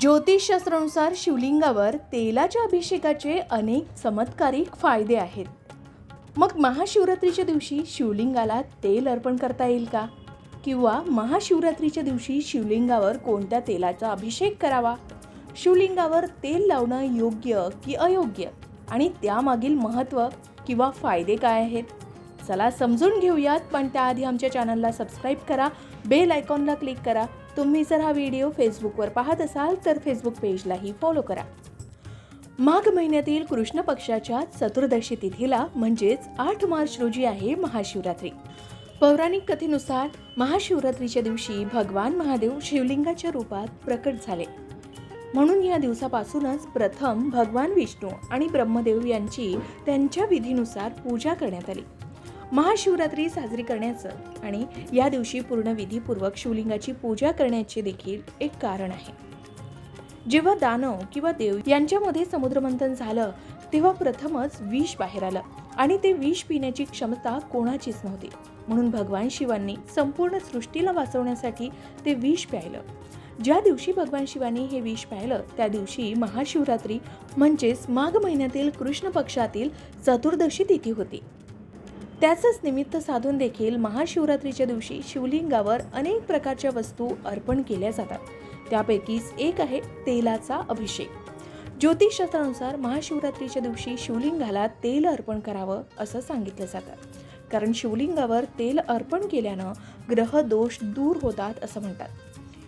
ज्योतिषशास्त्रानुसार शिवलिंगावर तेलाच्या अभिषेकाचे अनेक चमत्कारिक फायदे आहेत. मग महाशिवरात्रीच्या दिवशी शिवलिंगाला तेल अर्पण करता येईल का? किंवा महाशिवरात्रीच्या दिवशी शिवलिंगावर कोणत्या तेलाचा अभिषेक करावा? शिवलिंगावर तेल लावणं योग्य की अयोग्य? आणि त्यामागील महत्त्व किंवा फायदे काय आहेत? चला समजून घेऊयात पण त्याआधी आमच्या चॅनलला सबस्क्राईब करा बेल आयकॉनला क्लिक करा तुम्ही जर हा व्हिडिओ फेसबुकवर पाहत असाल तर फेसबुक पेजलाही फॉलो करा. माघ महिन्यातील कृष्ण पक्षाच्या चतुर्दशी तिथीला म्हणजेच आठ मार्च रोजी आहे महाशिवरात्री. पौराणिक कथेनुसार महाशिवरात्रीच्या दिवशी भगवान महादेव शिवलिंगाच्या रूपात प्रकट झाले. म्हणून या दिवसापासूनच प्रथम भगवान विष्णू आणि ब्रह्मदेव यांची त्यांच्या विधीनुसार पूजा करण्यात आली. महाशिवरात्री साजरी करण्याचं आणि या दिवशी पूर्ण विधीपूर्वक शिवलिंगाची पूजा करण्याचे देखील एक कारण आहे. जेव्हा दानव किंवा देव यांच्यामध्ये समुद्रमंथन झालं तेव्हा प्रथमच विष बाहेर आलं आणि ते विष पिण्याची क्षमता कोणाचीच नव्हती. म्हणून भगवान शिवांनी संपूर्ण सृष्टीला वाचवण्यासाठी ते विष प्यायलं. ज्या दिवशी भगवान शिवानी हे विष प्यायलं त्या दिवशी महाशिवरात्री म्हणजेच माघ महिन्यातील कृष्ण पक्षातील चतुर्दशी तिथी होती. त्याचंच निमित्त साधून देखील महाशिवरात्रीच्या दिवशी शिवलिंगावर अनेक प्रकारच्या वस्तू अर्पण केल्या जातात. त्यापैकीच एक आहे तेलाचा अभिषेक. ज्योतिषशास्त्रानुसार महाशिवरात्रीच्या दिवशी शिवलिंगाला तेल अर्पण करावं असं सांगितलं जातं. कारण शिवलिंगावर तेल अर्पण केल्यानं ग्रह दोष दूर होतात असं म्हणतात.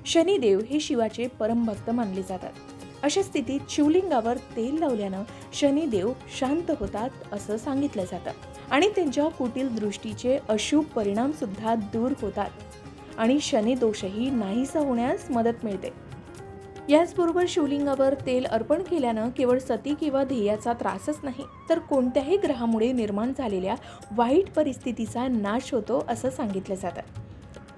शनिदेव हे शिवाचे परमभक्त मानले जातात. अशा स्थितीत शिवलिंगावर तेल लावल्यानं शनिदेव शांत होतात असं सांगितलं जातं. आणि त्यांच्या कुटील दृष्टीचे अशुभ परिणामसुद्धा दूर होतात. आणि शनिदोषही नाहीसा होण्यास मदत मिळते. याचबरोबर शिवलिंगावर तेल अर्पण केल्यानं केवळ सती किंवा ध्येयाचा त्रासच नाही तर कोणत्याही ग्रहामुळे निर्माण झालेल्या वाईट परिस्थितीचा नाश होतो असं सांगितलं जातं.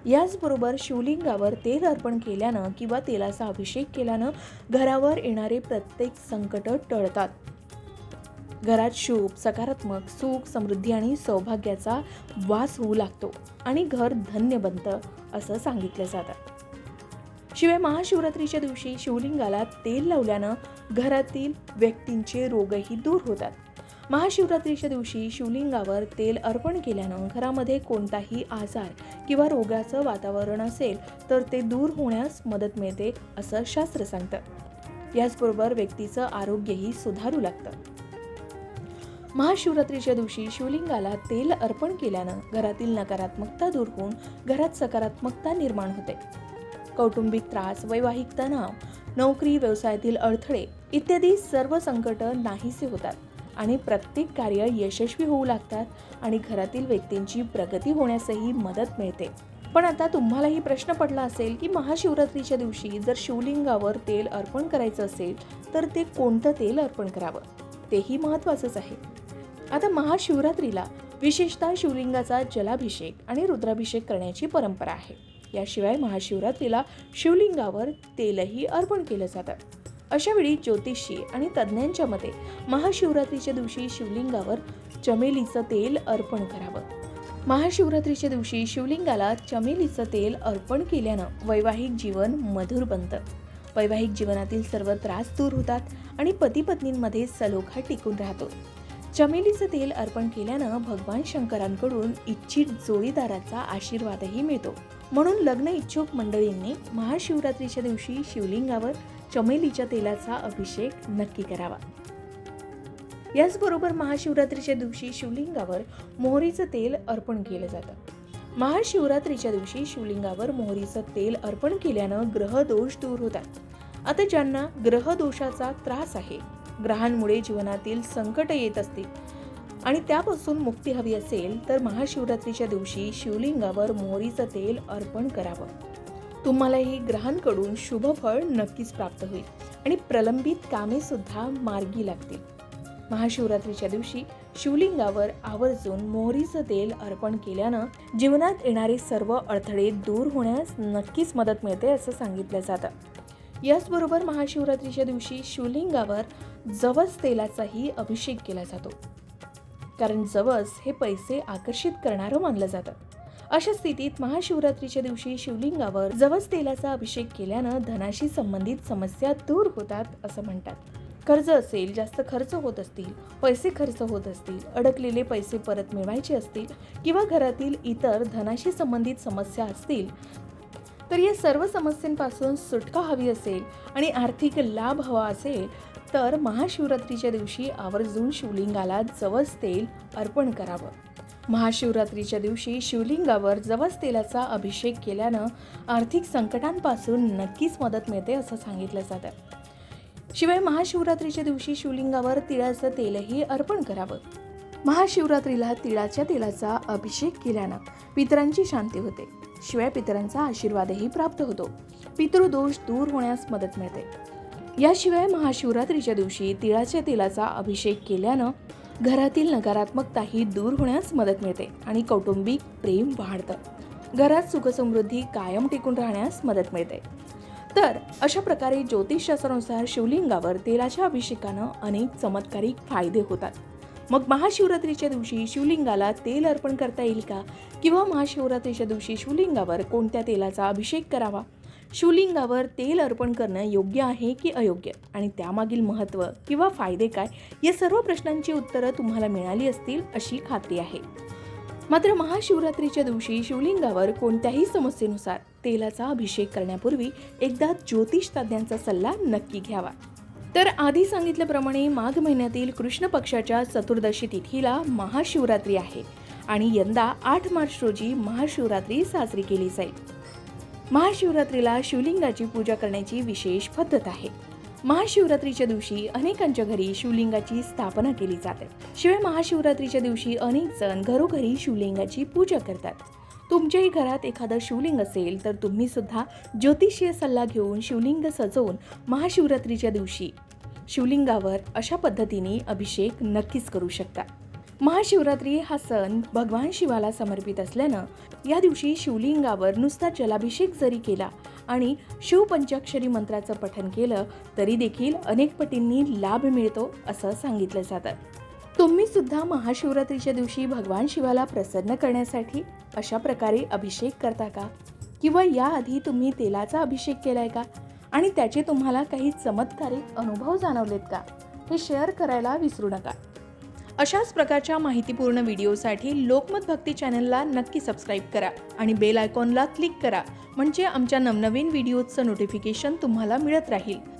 याचबरोबर शिवलिंगावर तेल अर्पण केल्यानं किंवा तेलाचा अभिषेक केल्यानं घरावर येणारे प्रत्येक संकट टळतात. घरात शुभ सकारात्मक सुख समृद्धी आणि सौभाग्याचा वास होऊ लागतो आणि घर धन्य बनतं असं सांगितलं जातं. शिवाय महाशिवरात्रीच्या दिवशी शिवलिंगाला तेल लावल्यानं घरातील व्यक्तींचे रोगही दूर होतात. महाशिवरात्रीच्या दिवशी शिवलिंगावर तेल अर्पण केल्यानं घरामध्ये कोणताही आजार किंवा रोगाचं वातावरण असेल तर ते दूर होण्यास मदत मिळते असं शास्त्र सांगतं. याचबरोबर व्यक्तीचं आरोग्यही सुधारू लागतं. महाशिवरात्रीच्या दिवशी शिवलिंगाला तेल अर्पण केल्यानं घरातील नकारात्मकता दूर होऊन घरात सकारात्मकता निर्माण होते. कौटुंबिक त्रास वैवाहिक तणाव नोकरी व्यवसायातील अडथळे इत्यादी सर्व संकट नाहीसे होतात आणि प्रत्येक कार्य यशस्वी होऊ लागतात आणि घरातील व्यक्तींची प्रगती होण्यासही मदत मिळते. पण आता तुम्हालाही प्रश्न पडला असेल की महाशिवरात्रीच्या दिवशी जर शिवलिंगावर तेल अर्पण करायचं असेल तर ते कोणतं तेल अर्पण करावं? तेही महत्त्वाचंच आहे. आता महाशिवरात्रीला विशेषतः शिवलिंगाचा जलाभिषेक आणि रुद्राभिषेक करण्याची परंपरा आहे. याशिवाय महाशिवरात्रीला शिवलिंगावर तेलही अर्पण केलं जातं. अशावेळी ज्योतिषी आणि तज्ज्ञांच्या मते महाशिवरात्रीच्या दिवशी शिवलिंगावर चमेलीचं तेल अर्पण करावं. महाशिवरात्रीच्या दिवशी शिवलिंगाला चमेलीचं तेल अर्पण केल्यानं वैवाहिक जीवन मधुर बनतं. वैवाहिक जीवनातील सर्व त्रास दूर होतात आणि पती पत्नींमध्ये सलोखा टिकून राहतो. चमेलीचं तेल अर्पण केल्यानं भगवान शंकरांकडून इच्छित जोडीदाराचा आशीर्वादही मिळतो. म्हणून लग्न इच्छुक मंडळींनी महाशिवरात्रीच्या दिवशी शिवलिंगावर चमेलीच्या तेलाचा अभिषेक नक्की करावा. याचबरोबर महाशिवरात्रीच्या दिवशी शिवलिंगावर मोहरीचं तेल अर्पण केलं जातं. महाशिवरात्रीच्या दिवशी शिवलिंगावर मोहरीचं तेल अर्पण केल्यानं ग्रहदोष दूर होतात. आता ज्यांना ग्रहदोषाचा त्रास आहे ग्रहांमुळे जीवनातील संकट येत असतील आणि त्यापासून मुक्ती हवी असेल तर महाशिवरात्रीच्या दिवशी शिवलिंगावर मोहरीचं तेल अर्पण करावं. तुम्हालाही ग्रहांकडून शुभफळ नक्कीच प्राप्त होईल आणि प्रलंबित कामे सुद्धा मार्गी लागतील. महाशिवरात्रीच्या दिवशी शिवलिंगावर आवर्जून मोहरीचं तेल अर्पण केल्यानं जीवनात येणारे सर्व अडथळे दूर होण्यास नक्कीच मदत मिळते असं सांगितलं जातं. याचबरोबर महाशिवरात्रीच्या दिवशी शिवलिंगावर जवस तेलाचाही अभिषेक केला जातो. कारण जवस हे पैसे आकर्षित करणारं मानलं जातं. अशा स्थितीत महाशिवरात्रीच्या दिवशी शिवलिंगावर जवस तेलाचा अभिषेक केल्यानं धनाशी संबंधित समस्या दूर होतात असं म्हणतात. कर्ज असेल जास्त खर्च होत असतील पैसे खर्च होत असतील अडकलेले पैसे परत मिळवायचे असतील किंवा घरातील इतर धनाशी संबंधित समस्या असतील तर या सर्व समस्यांपासून सुटका हवी असेल आणि आर्थिक लाभ हवा असेल तर महाशिवरात्रीच्या दिवशी आवर्जून शिवलिंगाला जवस तेल अर्पण करावं. महाशिवरात्रीच्या दिवशी शिवलिंगावर जवस तेलाचा अभिषेक केल्यानं आर्थिक संकटांपासून नक्कीच मदत मिळते असं सांगितलं जातं. शिवाय महाशिवरात्रीच्या दिवशी शिवलिंगावर तिळाचं तेलही अर्पण करावं. महाशिवरात्रीला तिळाच्या तेलाचा अभिषेक केल्यानं पितरांची शांती होते. शिवाय पितरांचा आशीर्वादही प्राप्त होतो. पितृदोष दूर होण्यास मदत मिळते. याशिवाय महाशिवरात्रीच्या दिवशी तिळाच्या तेलाचा अभिषेक केल्यानं घरातील नकारात्मकताही दूर होण्यास मदत मिळते आणि कौटुंबिक प्रेम वाढतं. घरात सुखसमृद्धी कायम टिकून राहण्यास मदत मिळते. तर अशा प्रकारे ज्योतिषशास्त्रानुसार शिवलिंगावर तेलाच्या अभिषेकानं अनेक चमत्कारिक फायदे होतात. मग महाशिवरात्रीच्या दिवशी शिवलिंगाला तेल अर्पण करता येईल का? किंवा महाशिवरात्रीच्या दिवशी शिवलिंगावर कोणत्या तेलाचा अभिषेक करावा? शिवलिंगावर तेल अर्पण करणं योग्य आहे की अयोग्य? आणि त्यामागील महत्त्व किंवा फायदे काय? या सर्व प्रश्नांची उत्तरं तुम्हाला मिळाली असतील अशी खात्री आहे. मात्र महाशिवरात्रीच्या दिवशी शिवलिंगावर कोणत्याही समस्येनुसार तेलाचा अभिषेक करण्यापूर्वी एकदा ज्योतिष तज्ज्ञांचा सल्ला नक्की घ्यावा. तर आधी सांगितल्याप्रमाणे माघ महिन्यातील कृष्ण पक्षाच्या चतुर्दशी तिथीला महाशिवरात्री आहे आणि यंदा आठ मार्च रोजी महाशिवरात्री साजरी केली जाईल. महाशिवरात्रीला शिवलिंगाची पूजा करण्याची विशेष पद्धत आहे. महाशिवरात्रीच्या दिवशी अनेकांच्या घरी शिवलिंगाची स्थापना केली जाते. शिवाय महाशिवरात्रीच्या दिवशी अनेक जण घरोघरी शिवलिंगाची पूजा करतात. तुमच्याही घरात एखादं शिवलिंग असेल तर तुम्ही सुद्धा ज्योतिषीय सल्ला घेऊन शिवलिंग सजवून महाशिवरात्रीच्या दिवशी शिवलिंगावर अशा पद्धतीने अभिषेक नक्कीच करू शकता. महाशिवरात्री हा सण भगवान शिवाला समर्पित असल्यानं या दिवशी शिवलिंगावर नुसता जलाभिषेक जरी केला आणि शिवपंचाक्षरी मंत्राचं पठन केलं तरी देखील अनेक पटींनी लाभ मिळतो असं सांगितलं जातं. तुम्ही सुद्धा महाशिवरात्रीच्या दिवशी भगवान शिवाला प्रसन्न करण्यासाठी अशा प्रकारे अभिषेक करता का? किंवा याआधी तुम्ही तेलाचा अभिषेक केलाय का? आणि त्याचे तुम्हाला काही चमत्कारिक अनुभव जाणवलेत का? हे शेअर करायला विसरू नका. अशाच प्रकारच्या माहितीपूर्ण व्हिडिओसाठी लोकमत भक्ती चॅनलला नक्की सबस्क्राईब करा आणि बेल आयकॉनला क्लिक करा म्हणजे आमच्या नवनवीन व्हिडिओचं नोटिफिकेशन तुम्हाला मिळत राहील.